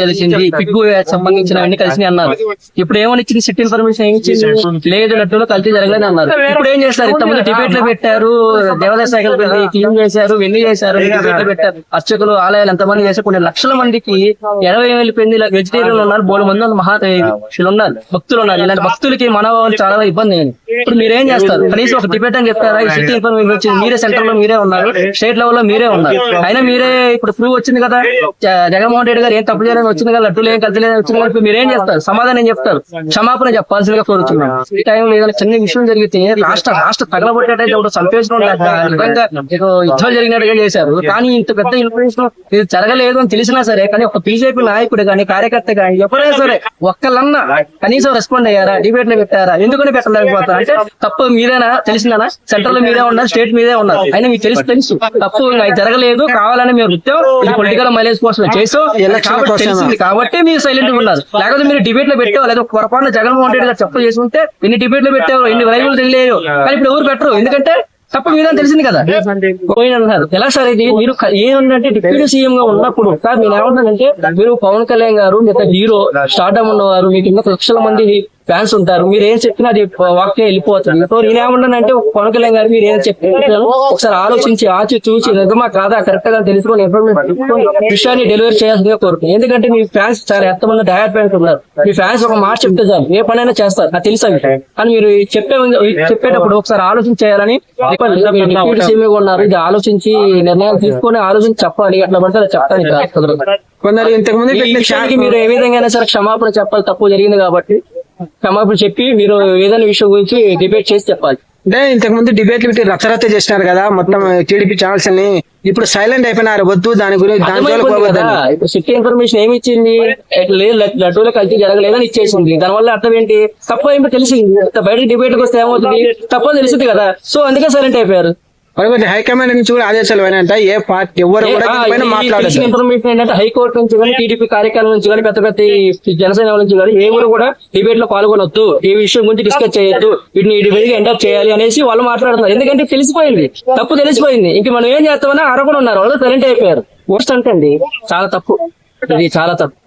తెలిసింది పిగ్గు సంబంధించిన అన్ని కలిసి అన్నారు. ఇప్పుడు ఏమని ఇచ్చింది సిట్ ఇన్ఫర్మేషన్ ఏమి ఇచ్చింది లేదు లడ్డూలో కలిసి జరగలేదు అన్నారు. ఇప్పుడు ఏం చేస్తారు? ఇంతమంది డిబేట్లో పెట్టారు శాఖలు పెళ్ళి క్లీన్ చేశారు వెన్ని చేశారు డిబేట్లో పెట్టారు. అర్చకులు ఆలయాలు ఎంతమంది చేశారు కొన్ని లక్షల మందికి ఎనభై వేలు పెళ్ళి వెజిటేరియన్ ఉన్నారు మూడు మంది మహా వీళ్ళు ఉన్నారు భక్తులు ఉన్నారు. ఇలాంటి భక్తులకి మన వాళ్ళు చాలా ఇబ్బంది అయింది ఇప్పుడు మీరేం చేస్తారు? కనీసం ఒక డిబేట్ అని చెప్తారా ఈ సిటీ ఇన్ఫర్మేషన్ వచ్చింది మీరే సెంటర్లో మీరే ఉన్నారు స్టేట్ లెవెల్లో మీరే ఉన్నారు. అయినా మీరే ఇప్పుడు ప్రూవ్ వచ్చింది కదా జగన్మోహన్ రెడ్డి గారు ఏం తప్పు చేయాలని వచ్చింది కదా లడ్డూలు ఏం కలిసి లేదని వచ్చింది కదా మీరేం చేస్తారు? సమాధానం ఏం చెప్తారు? క్షమాపణ చెప్పాల్సిందిగా కోరుతున్నాం ఈ టైంలో ఏదైనా చిన్న విషయం జరిగితే రాష్ట్ర రాష్ట్ర తగలబొట్టేటైతే ఇప్పుడు సంపేషణ యుద్ధాలు జరిగినట్టుగా చేశారు. కానీ ఇంత పెద్ద ఇన్ఫర్మేషన్ ఇది జరగలేదు అని తెలిసినా సరే కానీ ఒక బీజేపీ నాయకుడు కానీ కార్యకర్త కానీ ఎవరైనా సరే ఒక్కళ్ళన్నా కనీసం రెస్పాండ్ అయ్యారా? డిబేట్లో పెట్టారా? ఎందుకని పెట్టలేకపోతారు అంటే తప్పు మీరేనా తెలిసిందనా? సెంట్రల్లో మీరే ఉన్నారు స్టేట్ మీదే ఉన్నారు. అయినా మీకు తెలుసు తెలుసు. తప్పు జరగలేదు కావాలని మీరు నృత్యం ఇది పొలిటికల్ మైలేజ్ కోసం చేసాం? తెలిసింది కాబట్టి మీరు సైలెంట్ ఉన్నారు లేకపోతే మీరు డిబేట్లో పెట్టావు లేదా పొరపాటున జగన్మోహన్ రెడ్డి గారు చెప్ప చేసి ఉంటే ఎన్ని డిబేట్లో పెట్టావు ఎన్ని వైపులు తెలియదు కానీ ఇప్పుడు ఎవరు పెట్టరు? ఎందుకంటే తప్ప మీద తెలిసింది కదా. పోయిన అన్నారు ఎలా సార్ ఇది? మీరు ఏమంటే డిప్యూటీ సీఎం గా ఉన్నప్పుడు సార్ నేను ఏమంటానంటే మీరు పవన్ కళ్యాణ్ గారు మిగతా హీరో స్టార్డమ్ ఉన్నవారు మీకు ఇంకా లక్షల మంది ఫ్యాన్స్ ఉంటారు. మీరు ఏం చెప్పినా అది వాక్యం వెళ్ళిపోతుంది. సో నేను ఏమంటానంటే పవన్ కళ్యాణ్ గారు మీరు ఏం చెప్పారు ఒకసారి ఆలోచించి ఆచి చూసి నిజమా కాదా కరెక్ట్గా తెలుసుకొని ఇన్ఫర్మేషన్ విషయాన్ని డెలివరీ చేయాల్సిందిగా కోరుతున్నాను ఎందుకంటే మీ ఫ్యాన్స్ చాలా ఎంతమంది డయర్ ఫ్యాన్స్ ఉన్నారు. మీ ఫ్యాన్స్ ఒక మాట చెప్తే చాలు. ఏ పనైనా చేస్తారు. అది తెలుసు అవి. కానీ మీరు చెప్పే చెప్పేటప్పుడు ఒకసారి ఆలోచన చేయాలని ఉన్నారు ఇది ఆలోచించి నిర్ణయాలు తీసుకొని ఆలోచించి చెప్పాలి. అట్లా పడితే అలా చెప్తాను. కొందరు ఇంతకు ముందు ఈ పెట్టిన విషయానికి మీరు ఏ విధంగా సరే క్షమాపణ చెప్పాలి. తప్పు జరిగింది కాబట్టి క్షమాపణ చెప్పి మీరు ఏదైనా విషయం గురించి డిబేట్ చేసి చెప్పాలి. అంటే ఇంతకు ముందు డిబేట్లు పెట్టి రచ్చరచ్చ చేసినారు కదా మొత్తం టీడీపీ ఛానల్స్ అన్ని ఇప్పుడు సైలెంట్ అయిపోయినారు వద్దు దాని గురించి దాని ఇప్పుడు సిటీ ఇన్ఫర్మేషన్ ఏమి ఇచ్చింది లేదు లడ్డూలో కలిసి జరగలేదని ఇచ్చేసింది. దానివల్ల అర్థం ఏంటి? తప్ప ఏమిటో తెలిసింది. బయట డిబేట్ వస్తే ఏమవుతుంది? తప్ప తెలిసింది కదా. సో అందుకే సైలెంట్ అయిపోయారు. మరి హైకమాండ్ నుంచి కూడా ఆదేశాలు అయినాయంట ఏ పార్టీ ఎవరు కూడా మాట్లాడదు ఇన్ఫర్మేషన్ ఏంటంటే హైకోర్టు నుంచి కానీ టీడీపీ కార్యక్రమం నుంచి కానీ పెద్ద పెద్ద జనసేన నుంచి కానీ ఎవరు కూడా డిబేట్లో పాల్గొనొద్దు. ఈ విషయం గురించి డిస్కస్ చేయొద్దు. వీటిని డిబేట్ ఎండ్ చేయాలి అనేసి వాళ్ళు మాట్లాడుతున్నారు. ఎందుకంటే తెలిసిపోయింది. తప్పు తెలిసిపోయింది. ఇంక మనం ఏం చేస్తామని ఆరోపణ ఉన్నారు వాళ్ళు సైలెంట్ అయిపోయారు. వర్స్ట్ అంటే చాలా తప్పు. ఇది చాలా తప్పు.